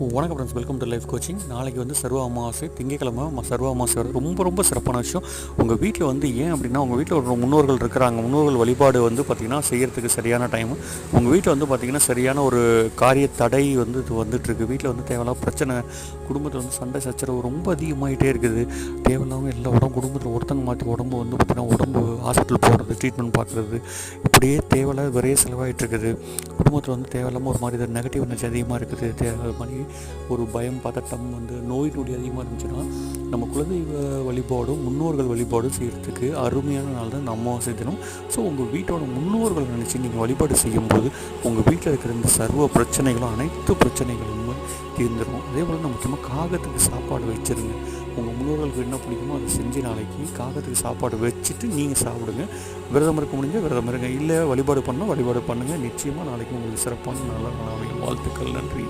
வணக்கம் friends welcome to life coaching நாளைக்கு வந்து சர்வ அமாவாசை திங்கக்கிழமை சர்வ அமாவாசை ரொம்ப ரொம்ப சிறப்பான விஷயம். உங்கள் வீட்டில் வந்து ஏன் அப்படின்னா உங்கள் வீட்டில் ஒரு முன்னோர்கள் இருக்கிறாங்க. முன்னோர்கள் வழிபாடு வந்து பார்த்திங்கன்னா செய்கிறதுக்கு சரியான டைம் உங்கள் வீட்டில் வந்து பார்த்திங்கன்னா சரியான ஒரு காரிய தடை வந்து இது வந்துட்டுருக்கு. வீட்டில் வந்து தேவையில்லாத பிரச்சனை குடும்பத்தில் வந்து சண்டை சச்சரவு ரொம்ப அதிகமாகிட்டே இருக்குது. தேவையில்லாமல் எல்லா உடம்பு குடும்பத்தில் ஒருத்தங்க மாற்றி உடம்பு வந்து பார்த்திங்கன்னா உடம்பு ஹாஸ்பிட்டல் போகிறது ட்ரீட்மெண்ட் பார்க்குறது அப்படியே தேவையில்லாத ஒரே செலவாயிட்டு இருக்குது குடும்பத்தில் வந்து தேவையில்லாமல் ஒரு மாதிரி நெகட்டிவ் எனர்ஜி அதிகமாக இருக்குது. தே மாதிரி ஒரு பயம் பதட்டம் வந்து நோய் நொடி அதிகமாக இருந்துச்சுன்னா நம்ம குலதெய்வ வழிபாடும் முன்னோர்கள் வழிபாடும் செய்கிறதுக்கு அருமையான நாள் தான் இந்த அமாவாசை தினம். ஸோ உங்கள் வீட்டோட முன்னோர்களை நினச்சி நீங்கள் வழிபாடு செய்யும்போது உங்கள் வீட்டில் இருக்கிற இந்த சர்வ பிரச்சனைகளும் அனைத்து பிரச்சனைகளும் தீர்ந்துடும் அதே போல் நம்ம முக்கியமாக காகத்துக்கு சாப்பாடு வச்சிருங்க. உங்கள் முன்னோர்களுக்கு என்ன பிடிக்குமோ அதை செஞ்சு நாளைக்கு காகத்துக்கு சாப்பாடு வச்சுட்டு நீங்கள் சாப்பிடுங்க. விரதம் இருக்க முடிஞ்ச விரதம் இருங்க. இல்லை வழிபாடு பண்ணால் வழிபாடு பண்ணுங்கள் நிச்சயமாக நாளைக்கு உங்களுக்கு சிறப்பான நல்ல நாள் வாழ்த்துக்கள். நன்றி.